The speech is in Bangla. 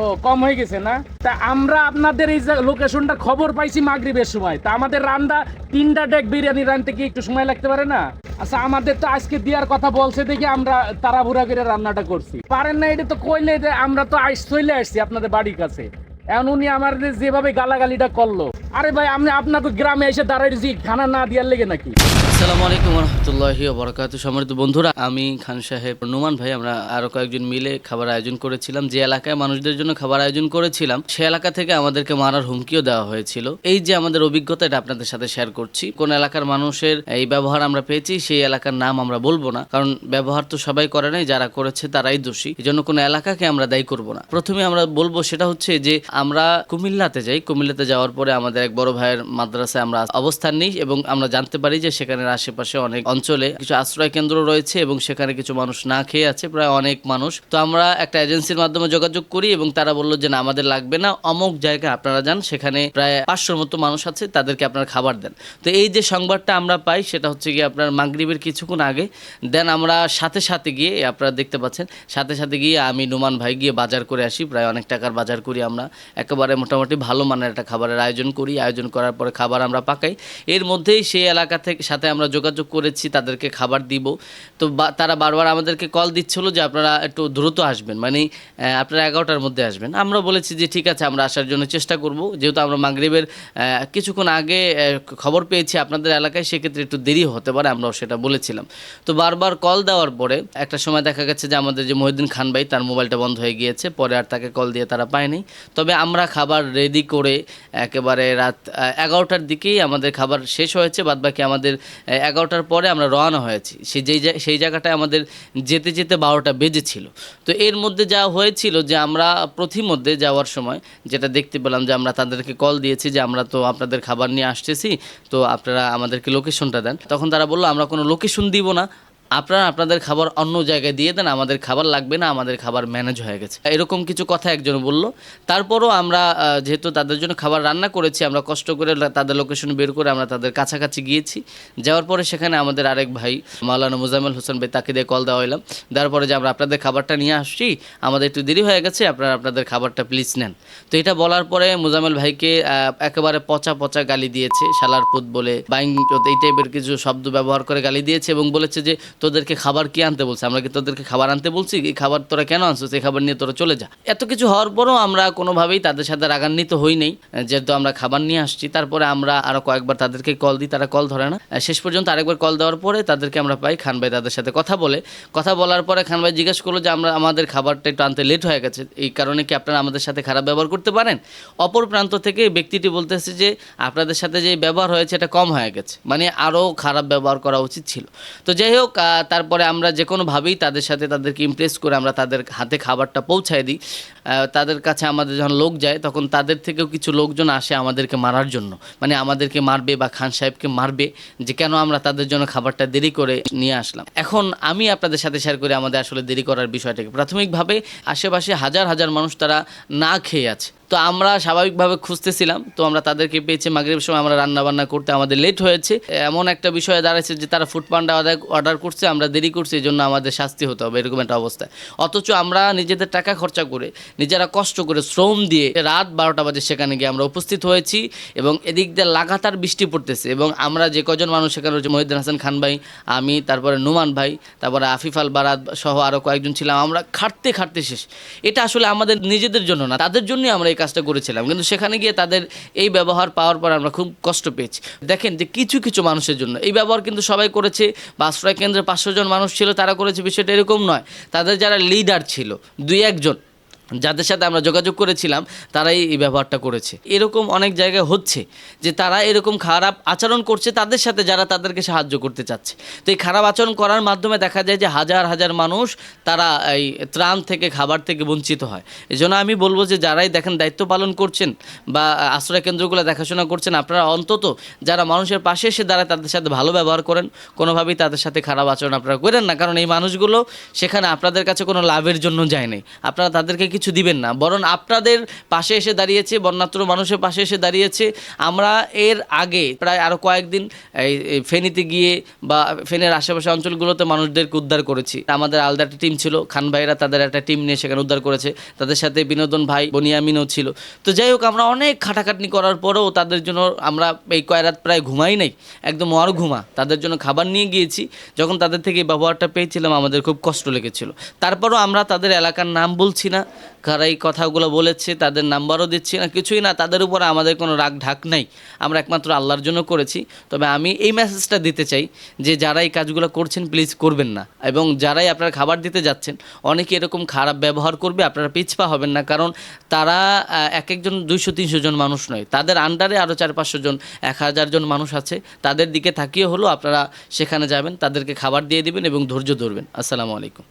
ও, কম হয়ে গেছে না? তা আমরা আপনাদের এই লোকেশনটা খবর পাইছি মাগরিবের সময়। তা আমাদের রান্না তিনটা ডেক বিরিয়ানি রানতে কি একটু সময় লাগতে পারে না? আচ্ছা আমাদের তো আজকে দেওয়ার কথা বলছে দেখি আমরা তাড়াহুড়া করে রান্নাটা করছি। পারেন না, এটা তো কইলে আমরা তো আইস চলে আসছি আপনাদের বাড়ির কাছে। এখন উনি আমার যেভাবে গালাগালিটা করল। আরে ভাই, আমি আপনাকে গ্রামে এসে দাঁড়াইছি খানা না দেওয়ার লেগে নাকি? আসসালামু আলাইকুম রহমতুল্লাহি বরকাত সম্মানিত বন্ধুরা, আমি খান সাহেব নুমান ভাই। আমরা আরও কয়েকজন মিলে খাবার আয়োজন করেছিলাম। যে এলাকায় মানুষদের জন্য খাবার আয়োজন করেছিলাম, সে এলাকা থেকে আমাদেরকে মারার হুমকিও দেওয়া হয়েছিল। এই যে আমাদের অভিজ্ঞতা, এটা আপনাদের সাথে শেয়ার করছি। কোন এলাকার মানুষের এই ব্যবহার আমরা পেয়েছি, সেই এলাকার নাম আমরা বলব না। কারণ ব্যবহার তো সবাই করে নাই, যারা করেছে তারাই দোষী। এই জন্য কোনো এলাকাকে আমরা দায়ী করব না। প্রথমে আমরা বলব সেটা হচ্ছে যে আমরা কুমিল্লাতে যাই। কুমিল্লাতে যাওয়ার পরে আমাদের এক বড় ভাইয়ের মাদ্রাসায় আমরা অবস্থান নিই এবং আমরা জানতে পারি যে সেখানে আশেপাশে অনেক অঞ্চলে কিছু আশ্রয় কেন্দ্র রয়েছে এবং সেখানে কিছু মানুষ না খেয়ে আছে, প্রায় অনেক মানুষ। তো আমরা একটা এজেন্সির মাধ্যমে যোগাযোগ করি এবং তারা বলল যে, না, আমাদের লাগবে না। অমুক জায়গায় আপনারা যান, সেখানে প্রায় পাঁচশোর মতো মানুষ আছে, তাদেরকে আপনারা খাবার দেন। তো এই যে সংবাদটা আমরা পাই, সেটা হচ্ছে গিয়ে আপনার মাগরিবের কিছুক্ষণ আগে, দেন আমরা সাথে সাথে গিয়ে, আপনারা দেখতে পাচ্ছেন, সাথে সাথে গিয়ে আমি, নুমান ভাই গিয়ে বাজার করে আসি, প্রায় অনেক টাকার বাজার করি আমরা। একেবারে মোটামুটি ভালো মানের একটা খাবারের আয়োজন করি। আয়োজন করার পরে খাবার আমরা পাকাই। এর মধ্যেই সেই এলাকা থেকে সাথে আমরা যোগাযোগ করেছি, তাদেরকে খাবার দিব। তো তারা বারবার আমাদেরকে কল দিচ্ছিল যে আপনারা একটু দ্রুত আসবেন। মানে আপনারা এগারোটার মধ্যে আসবেন। আমরা বলেছি যে, ঠিক আছে, আমরা আসার জন্য চেষ্টা করব। যেহেতু আমরা মাগরিবের কিছুক্ষণ আগে খবর পেয়েছি আপনাদের এলাকায়, সেক্ষেত্রে একটু দেরি হতে পারে, আমরাও সেটা বলেছিলাম। তো বারবার কল দেওয়ার পরে একটা সময় দেখা গেছে যে, আমাদের যে মহিউদ্দিন খান ভাই, তার মোবাইলটা বন্ধ হয়ে গিয়েছে। পরে আর তাকে কল দিয়ে তারা পায়নি। তবে আমরা খাবার রেডি করে একেবারে রাত এগারোটার দিকেই আমাদের খাবার শেষ হয়েছে বাদ বাকি আমাদের এগারোটার পরে আমরা রওনা হয়েছি। সেই যেই সেই জায়গাটায় আমাদের যেতে যেতে বারোটা বেজেছিল। তো এর মধ্যে যা হয়েছিল যে আমরা প্রতিমধ্যে যাওয়ার সময় যেটা দেখতে পেলাম যে আমরা তাদেরকে কল দিয়েছি যে আমরা তো আপনাদের খাবার নিয়ে আসতেছি, তো আপনারা আমাদেরকে লোকেশনটা দেন। তখন তারা বলল, আমরা কোনো লোকেশন দিব না আপনারা আপনাদের খাবার অন্য জায়গায় দিয়ে দেন, আমাদের খাবার লাগবে না, আমাদের খাবার ম্যানেজ হয়ে গেছে। এরকম কিছু কথা একজন বলল। তারপরও আমরা যেহেতু তাদের জন্য খাবার রান্না করেছি, আমরা কষ্ট করে তাদের লোকেশন বের করে আমরা তাদের কাছাকাছি গিয়েছি। যাওয়ার পরে সেখানে আমাদের আরেক ভাই, মাওলানা মুজাম্মেল হোসেন ভাই, তাকে দিয়ে কল দেওয়া হইলাম। দেওয়ার পরে যে আমরা আপনাদের খাবারটা নিয়ে আসছি, আমাদের একটু দেরি হয়ে গেছে, আপনারা আপনাদের খাবারটা প্লিজ নেন। তো এটা বলার পরে মুজাম্মেল ভাইকে একেবারে পচা পচা গালি দিয়েছে, শালার পুত বলে, বাইং, এই টাইপের কিছু শব্দ ব্যবহার করে গালি দিয়েছে এবং বলেছে যে তোদেরকে খাবার কি আনতে বলছে? আমরা কি তোদেরকে খাবার আনতে বলছি? এই খাবার তোরা কেন আনছো এই খাবার নিয়ে তোরা চলে যা। এত কিছু হওয়ার পরও আমরা কোনোভাবেই তাদের সাথে রাগান্বিত হই নেই। যেহেতু আমরা খাবার নিয়ে আসছি, তারপরে আমরা আরও কয়েকবার তাদেরকে কল দিই, তারা কল ধরে না। শেষ পর্যন্ত আরেকবার কল দেওয়ার পরে তাদেরকে আমরা পাই খান ভাই তাদের সাথে কথা বলে। কথা বলার পরে খান ভাই জিজ্ঞেস করল যে, আমরা, আমাদের খাবারটা একটু আনতে লেট হয়ে গেছে। এই কারণে কি আপনারা আমাদের সাথে খারাপ ব্যবহার করতে পারেন? অপর প্রান্ত থেকে ব্যক্তিটি বলতেছে যে, আপনাদের সাথে যে ব্যবহার হয়েছে, এটা কম হয়ে গেছে। মানে আরও খারাপ ব্যবহার করা উচিত ছিল। তো যাই হোক তারপরে আমরা যে কোনোভাবেই তাদের সাথে তাদেরকে ইমপ্রেস করে আমরা তাদের হাতে খাবারটা পৌঁছায় দিই। তাদের কাছে আমাদের যখন লোক যায়, তখন তাদের থেকেও কিছু লোকজন আসে আমাদেরকে মারার জন্য। মানে আমাদেরকে মারবে বা খান সাহেবকে মারবে যে কেন আমরা তাদের জন্য খাবারটা দেরি করে নিয়ে আসলাম। এখন আমি আপনাদের সাথে শেয়ার করি আমাদের আসলে দেরি করার বিষয়টাকে। প্রাথমিকভাবে আশেপাশে হাজার হাজার মানুষ তারা না খেয়ে আছে। তো আমরা স্বাভাবিকভাবে খুঁজতেছিলাম, তো আমরা তাদেরকে পেয়েছি। মাগরিব সময় আমরা রান্না বান্না করতে আমাদের লেট হয়েছে। এমন একটা বিষয় দাঁড়াচ্ছে যে তারা ফুড পান্ডা অর্ডার করছে, আমরা দেরি করছি এই জন্য আমাদের শাস্তি হতে হবে, এরকম একটা অবস্থায় অথচ আমরা নিজেদের টাকা খরচা করে, নিজেরা কষ্ট করে শ্রম দিয়ে রাত বারোটা বাজে সেখানে গিয়ে আমরা উপস্থিত হয়েছি এবং এদিক দিয়ে লাগাতার বৃষ্টি পড়তেছে। এবং আমরা যে কজন মানুষ সেখানে রয়েছে, মহিউদ্দিন হাসান খান ভাই, আমি, তারপরে নুমান ভাই, তারপরে আফিফ আল বারাত সহ আরও কয়েকজন ছিলাম, আমরা খাটতে খাটতে শেষ। এটা আসলে আমাদের নিজেদের জন্য না, তাদের জন্যই আমরা এই কাজটা করেছিলাম। কিন্তু সেখানে গিয়ে তাদের এই ব্যবহার পাওয়ার পর আমরা খুব কষ্ট পেয়েছি। দেখেন যে কিছু কিছু মানুষের জন্য, এই ব্যবহার কিন্তু সবাই করেছে, বা আশ্রয় কেন্দ্রে পাঁচশো জন মানুষ ছিল, তারা করেছে, বিষয়টা এরকম নয়। তাদের যারা লিডার ছিল, দুই একজন যাদের সাথে আমরা যোগাযোগ করেছিলাম, তারাই এই ব্যবহারটা করেছে। এরকম অনেক জায়গায় হচ্ছে যে তারা এরকম খারাপ আচরণ করছে তাদের সাথে যারা তাদেরকে সাহায্য করতে চাচ্ছে। তো এই খারাপ আচরণ করার মাধ্যমে দেখা যায় যে হাজার হাজার মানুষ তারা এই ত্রাণ থেকে, খাবার থেকে বঞ্চিত হয়। এই জন্য আমি বলব যে যারাই দেখেন দায়িত্ব পালন করছেন বা আশ্রয় কেন্দ্রগুলো দেখাশোনা করছেন, আপনারা অন্তত যারা মানুষের পাশে এসে দাঁড়ায় তাদের সাথে ভালো ব্যবহার করেন। কোনোভাবেই তাদের সাথে খারাপ আচরণ আপনারা করেন না। কারণ এই মানুষগুলো সেখানে আপনাদের কাছে কোনো লাভের জন্য যায় নাই। আপনারা তাদেরকে কিছু দিবেন না। বরং আপনাদের পাশে এসে দাঁড়িয়েছে, বন্যাত্র মানুষের পাশে এসে দাঁড়িয়েছে। আমরা এর আগে প্রায় আরও কয়েকদিন এই ফেনীতে গিয়ে বা ফেনের আশেপাশে অঞ্চলগুলোতে মানুষদেরকে উদ্ধার করেছি। আমাদের আলাদা একটা টিম ছিল, খান ভাইরা তাদের একটা টিম নিয়ে সেখানে উদ্ধার করেছে। তাদের সাথে বিনোদন ভাই বনিয়ামিনও ছিল। তো যাই হোক, আমরা অনেক খাটাখাটনি করার পরেও তাদের জন্য আমরা এই কয় রাত প্রায় ঘুমাই নাই। একদম অর ঘুমা। তাদের জন্য খাবার নিয়ে গিয়েছি। যখন তাদের থেকে ব্যবহারটা পেয়েছিলাম, আমাদের খুব কষ্ট লেগেছিল। তারপরও আমরা তাদের এলাকার নাম বলছি না। কারা এই কথাগুলো বলেছে, তাদের নাম্বারও দিচ্ছি না, কিছুই না, তাদের উপরে আমাদের কোনো রাগ ঢাক নাই। আমরা একমাত্র আল্লাহর জন্য করেছি। তবে আমি এই মেসেজটা দিতে চাই যে, যারা এই কাজগুলো করছেন প্লিজ করবেন না। এবং যারাই আপনারা খাবার দিতে যাচ্ছেন, অনেকে এরকম খারাপ ব্যবহার করবে, আপনারা পিছপা হবেন না। কারণ তারা এক একজন দুইশো, তিনশো জন মানুষ নয়। তাদের আন্ডারে আরও চার, পাঁচশো জন, এক হাজার জন মানুষ আছে। তাদের দিকে তাকিয়ে হলো আপনারা সেখানে যাবেন, তাদেরকে খাবার দিয়ে দিবেন এবং ধৈর্য ধরবেন। আসসালামু আলাইকুম।